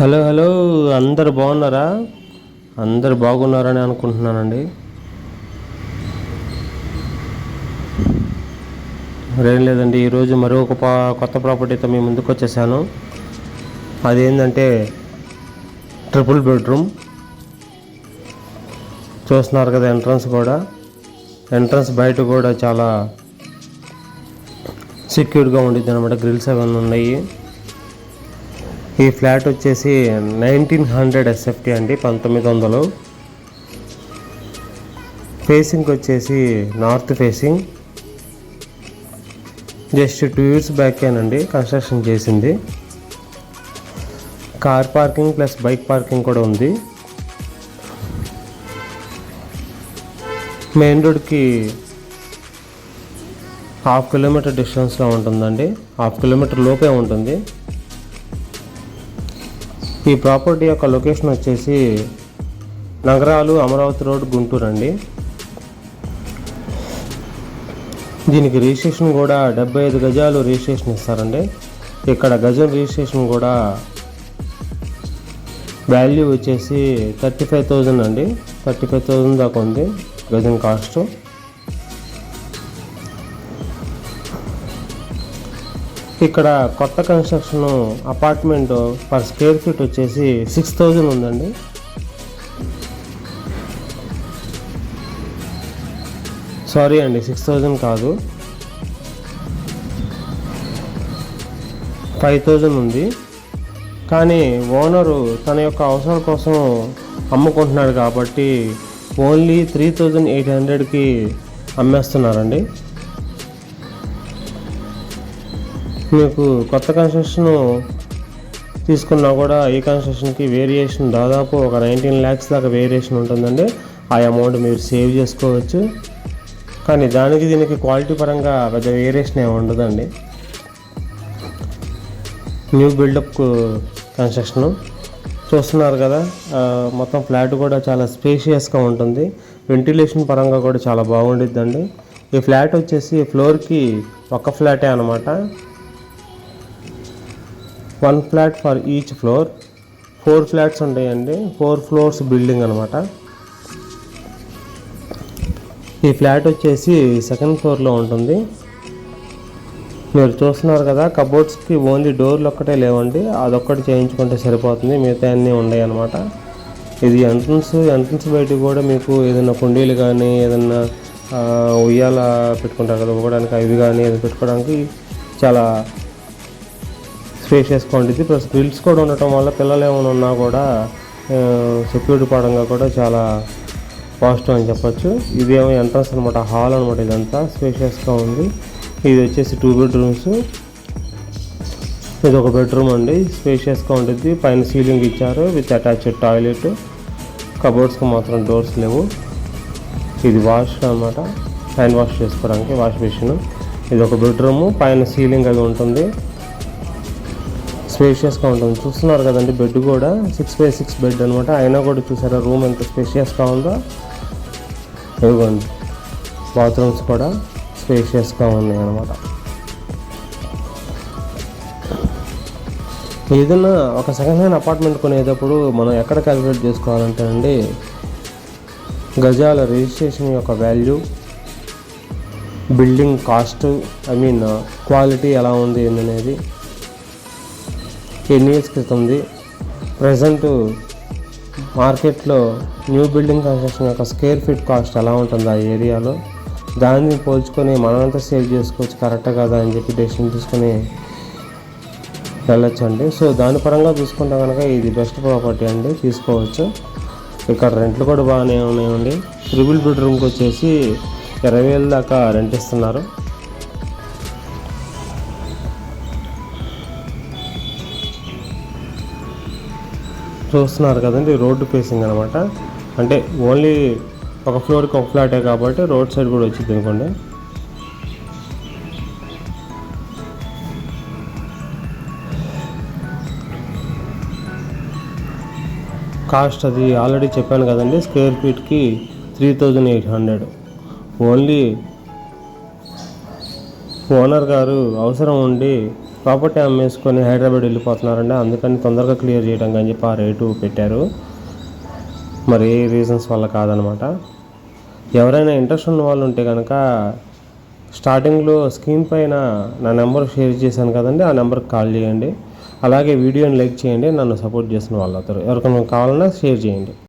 Hello hello అందరు బాగున్నారా? అందరు బాగున్నారని అనుకుంటున్నానండి. మరేం లేదండి ఈరోజు మరో పా కొత్త ప్రాపర్టీతో మీ ముందుకు వచ్చేసాను. అదేంటంటే ట్రిపుల్ బెడ్రూమ్. చూస్తున్నారు కదా ఎంట్రన్స్ కూడా. ఎంట్రన్స్ బయట కూడా చాలా సెక్యూర్గా ఉండిద్ది అనమాట గ్రిల్స్ అవన్నీ ఉన్నాయి. ఈ ఫ్లాట్ వచ్చేసి నైన్టీన్ హండ్రెడ్ ఎస్ఎఫ్టీ అండి పంతొమ్మిది వందలు. ఫేసింగ్ వచ్చేసి north facing just two years బ్యాకేనండి construction చేసింది. Car parking plus bike parking కూడా ఉంది. మెయిన్ రోడ్కి హాఫ్ కిలోమీటర్ డిస్టెన్స్లో ఉంటుందండి. హాఫ్ కిలోమీటర్ లోపే ఉంటుంది. ఈ ప్రాపర్టీ యొక్క లొకేషన్ వచ్చేసి నగరాలు అమరావతి రోడ్ గుంటూరు అండి. దీనికి రిజిస్ట్రేషన్ కూడా డెబ్బై ఐదు గజాలు రిజిస్ట్రేషన్ ఇస్తారండి. ఇక్కడ గజం రిజిస్ట్రేషన్ కూడా వాల్యూ వచ్చేసి థర్టీ ఫైవ్ థౌజండ్ అండి. థర్టీ ఫైవ్ థౌజండ్ దాకా ఉంది గజం కాస్ట్. ఇక్కడ కొత్త construction apartment per square feet వచ్చేసి సిక్స్ థౌజండ్ ఉందండి. సారీ అండి సిక్స్ థౌజండ్ కాదు. ఫైవ్ థౌజండ్ ఉంది. కానీ ఓనరు తన యొక్క అవసరాల కోసం అమ్ముకుంటున్నాడు కాబట్టి ఓన్లీ త్రీ థౌజండ్ ఎయిట్ హండ్రెడ్కి అమ్మేస్తున్నారండి. మీకు కొత్త కన్స్ట్రక్షన్ తీసుకున్నా కూడా ఈ కన్స్ట్రక్షన్కి వేరియేషన్ దాదాపు ఒక నైన్టీన్ ల్యాక్స్ దాకా వేరియేషన్ ఉంటుందండి. ఆ అమౌంట్ మీరు సేవ్ చేసుకోవచ్చు. కానీ దానికి దీనికి క్వాలిటీ పరంగా పెద్ద వేరియేషన్ ఏమి ఉండదండి. న్యూ బిల్డప్ కన్స్ట్రక్షన్ చూస్తున్నారు కదా మొత్తం ఫ్లాట్ కూడా చాలా స్పేషియస్గా ఉంటుంది. వెంటిలేషన్ పరంగా కూడా చాలా బాగుండిద్దండి. ఈ ఫ్లాట్ వచ్చేసి ఫ్లోర్కి ఒక ఫ్లాటే అనమాట one flat for each floor. Four flats ఉంటాయండి. ఫోర్ ఫ్లోర్స్ బిల్డింగ్ అనమాట ఈ ఫ్లాట్ వచ్చేసి సెకండ్ ఫ్లోర్లో ఉంటుంది. మీరు చూస్తున్నారు కదా కబోర్డ్స్కి ఓన్లీ డోర్లు ఒక్కటే లేవండి. అదొక్కటి చేయించుకుంటే సరిపోతుంది. మిగతా అన్నీ ఉన్నాయి అనమాట ఇది ఎంట్రన్స్ ఎంట్రన్స్ బయట కూడా మీకు ఏదైనా కుండీలు కానీ ఏదైనా ఉయ్యాల పెట్టుకుంటారు కదా ఇవ్వడానికి అవి కానీ ఏదైనా పెట్టుకోవడానికి చాలా ఫేస్ ఉంటుంది ప్లస్ గ్రిల్స్ కూడా ఉండటం వల్ల పిల్లలు ఏమైనా ఉన్నా కూడా సెక్యూరిటీ పరంగా కూడా చాలా పాజిటివ్ అని చెప్పొచ్చు. ఇదేమో ఎంట్రన్స్ అనమాట హాల్ అనమాట ఇదంతా. స్పేషియస్గా ఉంది. ఇది వచ్చేసి టూ బెడ్రూమ్స్ ఇది ఒక బెడ్రూమ్ అండి. స్పేషియస్గా ఉంటుంది పైన సీలింగ్ ఇచ్చారు విత్ అటాచ్డ్ టాయిలెట్. కబోర్డ్స్కి మాత్రం డోర్స్ లేవు. ఇది వాష్ అనమాట హ్యాండ్ వాష్ చేసుకోవడానికి వాష్ మెషిన్. ఇది ఒక బెడ్రూమ్ పైన సీలింగ్ అది ఉంటుంది. స్పేషియస్గా ఉంటుంది చూస్తున్నారు కదండి బెడ్ కూడా. సిక్స్ బై సిక్స్ బెడ్ అనమాట అయినా కూడా చూసారా రూమ్ ఎంత స్పేషియస్గా ఉందో? ఇవ్వండి బాత్రూమ్స్ కూడా స్పేషియస్గా ఉన్నాయి అనమాట ఏదైనా ఒక సెకండ్ హ్యాండ్ అపార్ట్మెంట్ కొనేటప్పుడు మనం ఎక్కడ క్యాలిక్యులేట్ చేసుకోవాలంటే అండి గజాల రిజిస్ట్రేషన్ యొక్క value building cost I mean quality ఎలా ఉంది ఏందనేది టెన్ ఇయర్స్ క్రితంది ప్రజెంట్ మార్కెట్లో న్యూ బిల్డింగ్ కన్స్ట్రక్షన్ యొక్క స్క్వేర్ ఫీట్ కాస్ట్ ఎలా ఉంటుంది ఆ ఏరియాలో? దాన్ని పోల్చుకొని మనమంతా సేవ్ చేసుకోవచ్చు కరెక్ట్ కదా అని చెప్పి డెసిషన్ తీసుకొని వెళ్ళొచ్చండి. సో దాని పరంగా చూసుకుంటే కనుక ఇది బెస్ట్ ప్రాపర్టీ అండి తీసుకోవచ్చు. ఇక్కడ రెంట్లు కూడా బాగానే ఉన్నాయండి. ట్రిపుల్ బెడ్రూమ్కి వచ్చేసి ఇరవై వేల దాకా రెంట్ ఇస్తున్నారు. చూస్తున్నారు కదండి రోడ్డు ఫేసింగ్ అనమాట అంటే ఓన్లీ ఒక ఫ్లోర్కి ఒక ఫ్లాటే కాబట్టి రోడ్ సైడ్ కూడా వచ్చింది అనుకోండి. కాస్ట్ అది ఆల్రెడీ చెప్పాను కదండి square ఫీట్కి three thousand eight hundred. Only owner గారు అవసరం ఉండి ప్రాపర్టీ అమ్మేసుకొని హైదరాబాద్ వెళ్ళిపోతున్నారండి. అందుకని తొందరగా క్లియర్ చేయడం కానీ చెప్పి ఆ రేటు పెట్టారు. మరి ఏ రీజన్స్ వల్ల కాదనమాట. ఎవరైనా ఇంట్రెస్ట్ ఉన్న వాళ్ళు ఉంటే కనుక స్టార్టింగ్లో స్క్రీన్ పైన నా నెంబర్ షేర్ చేశాను కదండి ఆ నెంబర్కి కాల్ చేయండి. అలాగే వీడియోని లైక్ చేయండి నన్ను సపోర్ట్ చేసిన వాళ్ళు అవుతారు ఎవరికైనా కావాలన్నా షేర్ చేయండి.